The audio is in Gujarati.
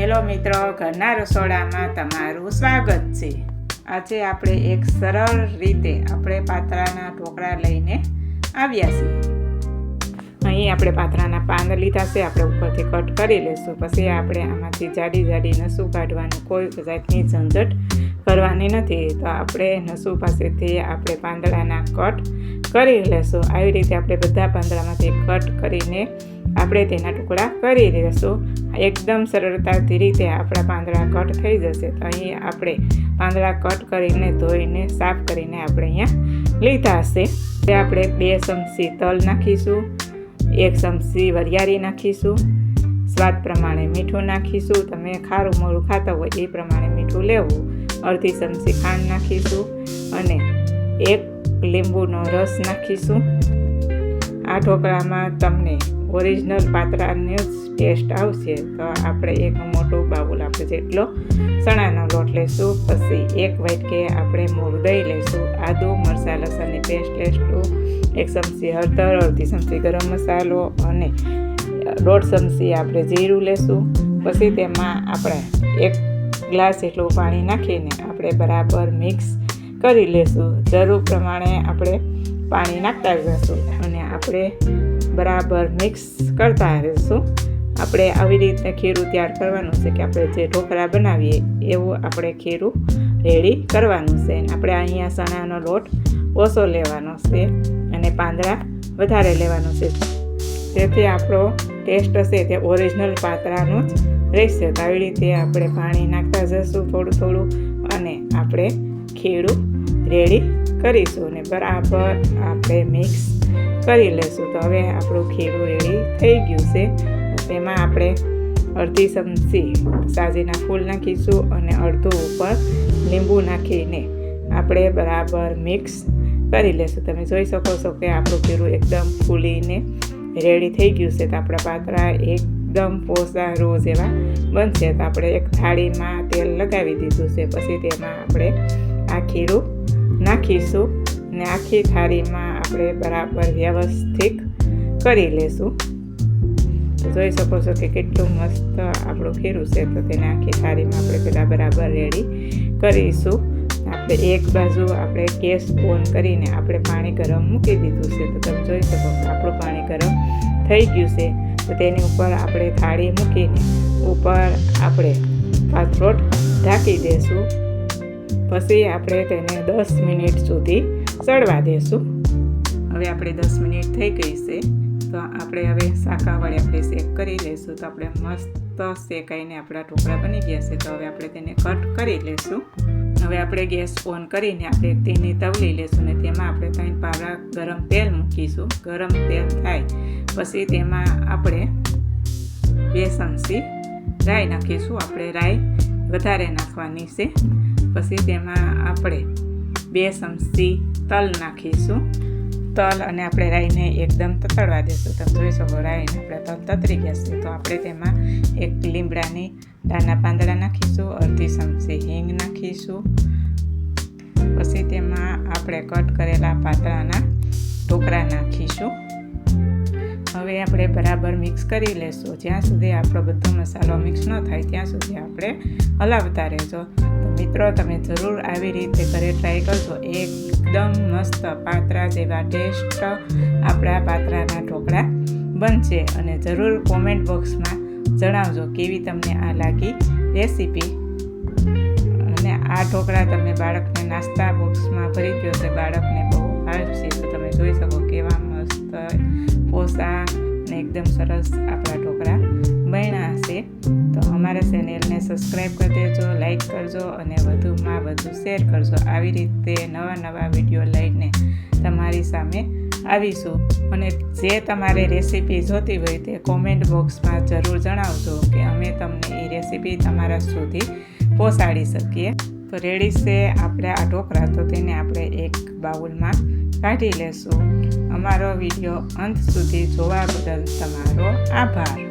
હેલો મિત્રો, ઘરના રસોડામાં તમારું સ્વાગત છે. આજે આપણે એક સરળ રીતે આપણે પાતરાના ઢોકળા લઈને આવ્યા છીએ. અહીં આપણે પાતરાના પાન લીધા છે, આપણે ઉપરથી કટ કરી લઈશું. પછી આપણે આમાંથી જાડી જાડી નસું કાઢવાનું, કોઈ જાતની ઝંઝટ કરવાની નથી. તો આપણે નસું પાસેથી આપણે પાંદડાના કટ કરી લેશું આવી રીતે આપણે બધા પાંદડામાંથી કટ કરીને આપણે તેના ટુકડા કરી દઈશું. એકદમ સરળતાથી રીતે આપણા પાંદડા કટ થઈ જશે. તો અહીં આપણે પાંદડા કટ કરીને ધોઈને, સાફ કરીને આપણે અહીંયા લીધા હશે. તે આપણે બે ચમચી તલ નાખીશું, એક ચમચી વરિયાળી નાખીશું. સ્વાદ પ્રમાણે મીઠું નાખીશું. તમે ખારું મોડું ખાતા હોય એ પ્રમાણે મીઠું લેવું. અડધી ચમચી ખાંડ નાખીશું અને એક લીંબુનો રસ નાખીશું. આ ઢોકળામાં તમને ઓરિજિનલ પાત્રાનો જ ટેસ્ટ આવશે, તો આપણે એક મોટું બાઉલ આપણે જેટલો ચણાનો લોટ લઈશું પછી એક વાટકે આપણે મોરું દહીં લઈશું આદુ, મરચા, લસણની પેસ્ટ લઈશું એક ચમચી હળદર, અડધી ચમચી ગરમ મસાલો અને દોઢ ચમચી આપણે જીરું લેશું. પછી તેમાં આપણે એક ગ્લાસ જેટલું પાણી નાખીને આપણે બરાબર મિક્સ કરી લેશું. જરૂર પ્રમાણે આપણે પાણી નાખતા જશું અને આપણે બરાબર મિક્સ કરતા રહીશું. આપણે આવી રીતે ખીરું તૈયાર કરવાનું છે કે આપણે જે ઢોકળા બનાવીએ એવું આપણે ખીરું રેડી કરવાનું છે. આપણે અહીંયા ચણાનો લોટ ઓછો લેવાનો છે અને પાંદડા વધારે લેવાનો છે. તેથી આપણો ટેસ્ટ હશે તે ઓરિજિનલ પાતળાનો જ રહેશે. તો આવી રીતે આપણે પાણી નાખતા જઈશું થોડું થોડું અને આપણે ખીરું રેડી કરીશું અને બરાબર આપણે મિક્સ કરી લઈશું તો હવે આપણું ખીરું રેડી થઈ ગયું છે. તેમાં આપણે અડધી ચમચી સાજીના ફૂલ નાખીશું અને અડધું ઉપર લીંબુ નાખીને આપણે બરાબર મિક્સ કરી લેશું. તમે જોઈ શકો છો કે આપણું ખીરું એકદમ ફૂલીને રેડી થઈ ગયું છે. તો આપણા પાતરા એકદમ પોસા રોજ એવા બનશે. તો આપણે એક થાળીમાં તેલ લગાવી દીધું છે. પછી તેમાં આપણે આ ખીરું નાખીશું. ને આખી થાળીમાં આપણે બરાબર વ્યવસ્થિત કરી લેશું. જોઈ શકો છો કે કેટલું મસ્ત આપણું ખીરું છે. તો તેને આખી થાળીમાં આપણે પહેલાં બરાબર રેડી કરીશું. આપણે એક બાજુ આપણે ગેસ ઓન કરીને આપણે પાણી ગરમ મૂકી દીધું છે. તો તમે જોઈ શકો કે આપણું પાણી ગરમ થઈ ગયું છે. તો તેની ઉપર આપણે થાળી મૂકીને ઉપર આપણે પાથરોટ ઢાંકી દઈશું પછી આપણે તેને દસ મિનિટ સુધી ચડવા દઈશું હવે આપણે દસ મિનિટ થઈ ગઈ છે, તો આપણે હવે શાકા વડે આપણે શેક કરી લઈશું. તો આપણે મસ્ત શેકાઈને આપણા ઢોકળા બની ગયા છે, તો હવે આપણે તેને કટ કરી લઈશું. હવે આપણે ગેસ ઓન કરીને આપણે તેની તવલી લઈશું ને તેમાં આપણે ત્રણ પાવડા ગરમ તેલ મૂકીશું. ગરમ તેલ થાય પછી તેમાં આપણે બે ચમચી રાઈ નાખીશું. આપણે રાઈ વધારે નાખવાની છે. પછી તેમાં આપણે બે ચમચી તલ નાખીશું. તલ અને આપણે રાઈને એકદમ તતડવા દેશું. તમે જોઈ શકો, રાઈને આપણે તલ તતરી જશે તો આપણે તેમાં એક લીમડાની દાના પાંદડા નાખીશું, અડધી ચમચી હિંગ નાખીશું. પછી તેમાં આપણે કટ કરેલા પાતળાના ઢોકળા નાખીશું. હવે આપણે બરાબર મિક્સ કરી લેશું. જ્યાં સુધી આપણો બધો મસાલો મિક્સ ન થાય, ત્યાં સુધી આપણે હલાવતા રહેજો. મિત્રો, તમે જરૂર આવી રીતે ઘરે ટ્રાય કરજો. એકદમ મસ્ત પાત્રા જેવા ટેસ્ટ આપણા પાત્રાના ઢોકળા બનશે અને જરૂર કોમેન્ટ બોક્સમાં જણાવજો કેવી તમને આ લાગી રેસીપી અને આ ઢોકળા તમે બાળકને નાસ્તા બોક્સમાં ભરી ગયો તો બાળકને બહુ ભાવશે તો તમે જોઈ શકો કેવા મસ્ત પોસા અને એકદમ સરસ આપણા ઢોકળા બન્યા હશે. અમારા ચેનલને સબસ્ક્રાઈબ કરી દેજો લાઈક કરજો અને વધુમાં વધુ શેર કરજો. આવી રીતે નવા નવા વીડિયો લઈને તમારી સામે આવીશું. અને જે તમારે રેસીપી જોતી હોય તે કોમેન્ટ બોક્સમાં જરૂર જણાવજો કે અમે તમને એ રેસીપી તમારા સુધી પહોંચાડી શકીએ. તો રેડી છે આપણે આ ઢોકળા. તો તેને આપણે એક બાઉલમાં કાઢી લેશું. અમારો વીડિયો અંત સુધી જોવા બદલ તમારો આભાર.